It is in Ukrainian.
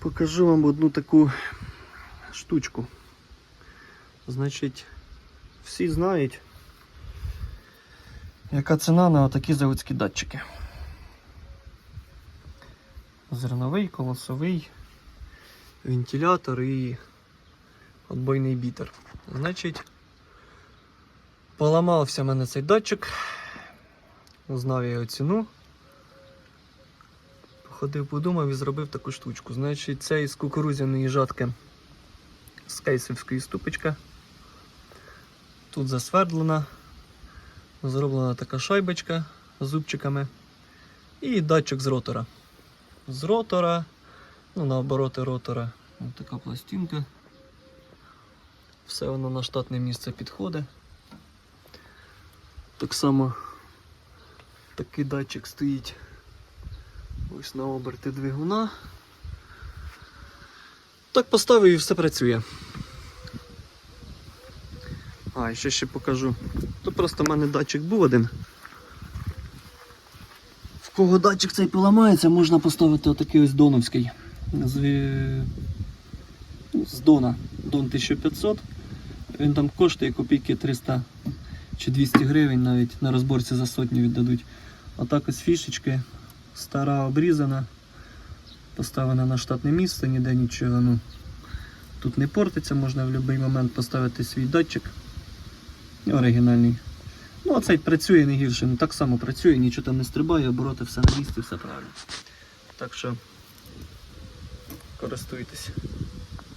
Покажу вам одну таку штучку. Значить, всі знають, яка ціна на такі заводські датчики. Зерновий, колосовий, вентилятор і отбойний бітер. Значить, поламався в мене цей датчик. Узнав я його ціну. Походив, подумав і зробив таку штучку. Значить, це із кукурудзяної жатки з кейсівської ступочка. Тут засвердлена, зроблена така шайбочка з зубчиками і датчик з ротора. З ротора, ну, на обороти ротора, ось така пластинка. Все воно на штатне місце підходить. Так само такий датчик стоїть ось на оберти двигуна. Так поставив і все працює. А, і ще ще покажу. Тут просто в мене датчик був один. В кого датчик цей поламається, можна поставити отакий ось доновський. З, ну, з Дона. Дон 1500. Він там коштує копійки 300 чи 200 гривень навіть на розборці за сотню віддадуть. Отак ось фішечки. Стара обрізана. Поставлена на штатне місце, ніде нічого. Ну, тут не портиться, можна в будь-який момент поставити свій датчик. Оригінальний. Ну, оцей працює не гірше, ну так само працює, нічого там не стрибає, обороти все на місці, все правильно. Так що користуйтесь.